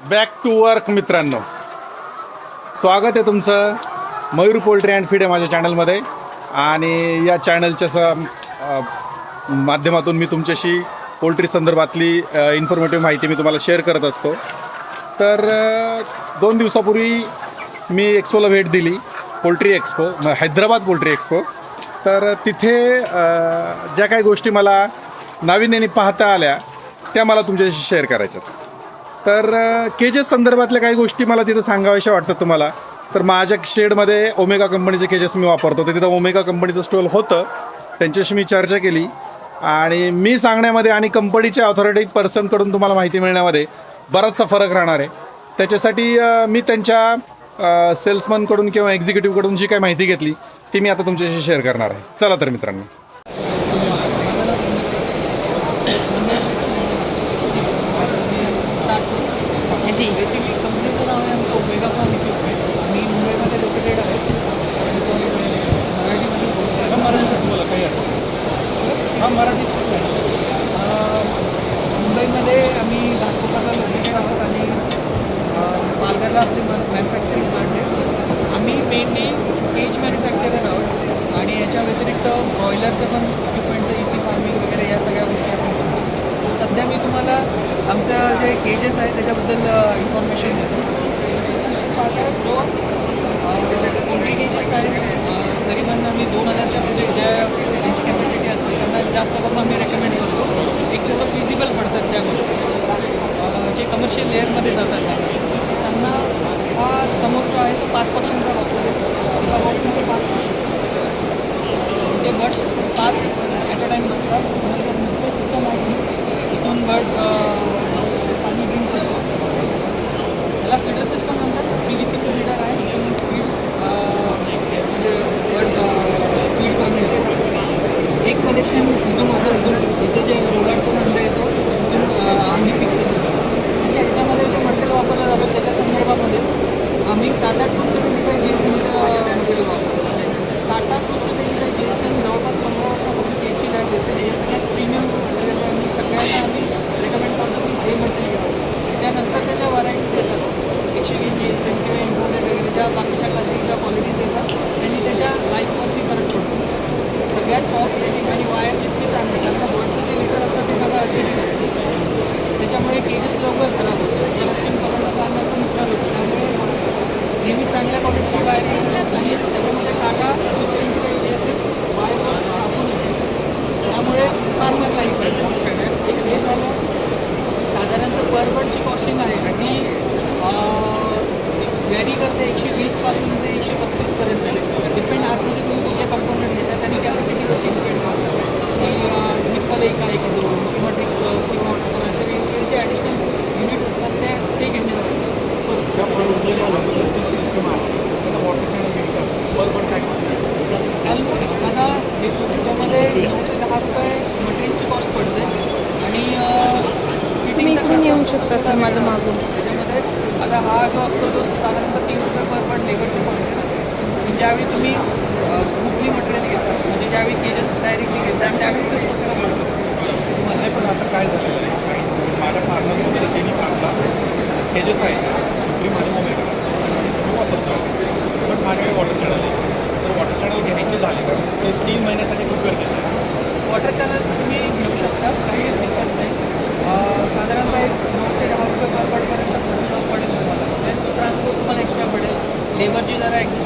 Back to work मित्रांनो. स्वागत आहे तुमचं मयूर पोल्ट्री अँड फीड आहे माझ्या चॅनलमध्ये. आणि या चॅनलच्या स माध्यमातून मी तुमच्याशी पोल्ट्री संदर्भातली इन्फॉर्मेटिव्ह माहिती मी तुम्हाला शेअर करत असतो. तर दोन दिवसापूर्वी मी एक्सपोला भेट दिली poultry expo Hyderabad poultry expo तर तिथे ज्या काही गोष्टी मला नाविन्याने पाहता आल्या त्या मला तुमच्याशी शेअर करायच्या आहेत. तर केजेस संदर्भातल्या काही गोष्टी मला तिथं सांगाव्याशा वाटतात तुम्हाला. तर माझ्या शेडमध्ये ओमेगा कंपनीचे केजेस मी वापरतो. तर तिथं ओमेगा कंपनीचं स्टॉल होतं. त्यांच्याशी मी चर्चा केली. आणि मी सांगण्यामध्ये आणि कंपनीच्या ऑथॉरिटी पर्सनकडून तुम्हाला माहिती मिळण्यामध्ये बराचसा फरक राहणार आहे. त्याच्यासाठी मी त्यांच्या सेल्समनकडून किंवा एक्झिक्युटिव्हकडून जी काही माहिती घेतली ती मी आता तुमच्याशी शेअर करणार आहे. चला तर मित्रांनो जी बेसिकली कंपनीचं नाव आहे आमचं ओमेगा फॉर्म इक्विपमेंट आम्ही मुंबईमध्ये लोकेटेड आहेत कारण सो आम्ही मराठीमध्ये बोलतो मराठीच बोला काही हा मराठीच अं, मुंबईमध्ये आम्ही घाटकोपरला लोकेटेड आहोत आणि अं, पालघरला मॅन्युफॅक्चरिंग प्लांट आहे आम्ही मेनली केज मॅन्युफॅक्चरर आहोत. आणि याच्या व्यतिरिक्त ब्रॉयलरचं पण इक्विपमेंटचं ई सी फार्मिंग वगैरे या सगळ्या गोष्टी आपण करतो. सध्या मी तुम्हाला आमचं जे केजेस आहे त्याच्याबद्दल इन्फॉर्मेशन देतो. जो कोणते केजेस आहेत? गरिबांना तरीपण आम्ही दोन हजारच्या पुढे ज्या त्यांची कॅपॅसिटी असते त्यांना जास्त करून आम्ही रेकमेंड करतो एक तेवढं फिजिबल पडतात त्या गोष्टी अं, जे कमर्शियल लेअरमध्ये जातात त्यांना त्यांना हा समोर जो आहे तो पाच पक्षांचा बॉक्स आहे एका बॉक्समध्ये पाच पक्ष ते बर्ड्स पाच ॲट अ टाईम बसतात त्यानंतर सिस्टम आहे. इथून बर्ड पाणी ड्रिंक करतो. त्याला फिल्टर सिस्टम म्हणतात. पी व्ही सी फिल्टर आहे. इथून फीड म्हणजे बर्ड फीड करून येतो. एक कलेक्शन इथून होतं इथून इथे जे रोलर करून अंडे येतो इथून आम्ही म्हणजे पिक त्याच्या ह्याच्यामध्ये जे मटेरियल वापरलं जातं त्याच्या संदर्भामध्ये आम्ही Tata two seventy five G S एमचं material वापरतो Tata two seventy five G S M जवळपास पंधरा वर्षापासून त्याची लॅब घेते हे सगळ्यात प्रीमियम मटेरियल आहे आणि सगळ्यांना आम्ही रेकमेंड करतो की हे मटेरियल घ्यावं त्याच्यानंतरच्या ज्या व्हरायटीज येतात एकशे वीस जी एस एम किंवा इम्पोर्टेड वगैरे ज्या बाकीच्या काही ज्या क्वालिटीज येतात त्यांनी त्याच्या लाईफवरती फरक पडतो सगळ्यात टॉप रेटिंग आणि वायर जितकी चांगली कारण का बर्डचं जे लिटर असतं ते थोडं ॲसिडिक असतं त्याच्यामुळे केजेस लवकर खराब होते रस्टिंग करून कामाचं नुकसान होतं. त्यामुळे नेहमी चांगल्या क्वालिटीची वायर आणि त्याच्यामध्ये Tata two seventy five G असेल एम वायर छापून त्यामुळे फार्मरला इकडे एक हे झालं साधारणतः पर बर्डची कॉस्टिंग आहे. आणि व्हॅरी करते एकशे वीसपासून ते एकशे बत्तीसपर्यंत डिपेंड आतमध्ये तुम्ही कुठले कंपोनंट घेतात आणि कॅपॅसिटीवरती डिपेंड करतात की ट्रिपल एक आहे की दोन किंवा ट्रिपल्स किंवा ऑटोसन असे वेगवेगळे जे ॲडिशनल युनिट असतात ते ते घेण्यावरती सिस्टम आहे वॉटर चॅनल घ्यायचं असेल पर पण काय ऑलमोस्ट आता हे- त्याच्यामध्ये नऊ ते दहा रुपये मटेरियलची कॉस्ट पडते आणि तुम्ही फिटिंगचा इकडून खर्च येऊ असतो. शकता सर माझ्या मागून त्याच्यामध्ये आता हा जो असतो तो साधारणतः तीन रुपये पर पण लेबरची कॉस्ट आहे ज्यावेळी तुम्ही ग्रुपली मटेरियल घेता म्हणजे ज्यावेळी केजेस डायरेक्टली घेता त्यावेळी नाही पण आता काय झालेलं आहे काही माझ्या फार्मर्स वगैरे त्यांनी फार्मला केजेस आहेत सुप्रीम आणि ओमेगा वापरतो पण माझ्याकडे वॉटर चॅनल आहे. तर वॉटर चॅनल घ्यायचे झाले का ते तीन महिन्यासाठी खूप गरजेचे आहे. वॉटर चॅनल तुम्ही घेऊ शकता काही दिक्कत नाही. साधारणतः एक नऊ ते दहा रुपये पर पडपर्यंत खर्च पडेल तुम्हाला. ट्रान्सपोर्ट तुम्हाला एक्स्ट्रा पडेल. लेबरची जरा ॲडजस्टमेंट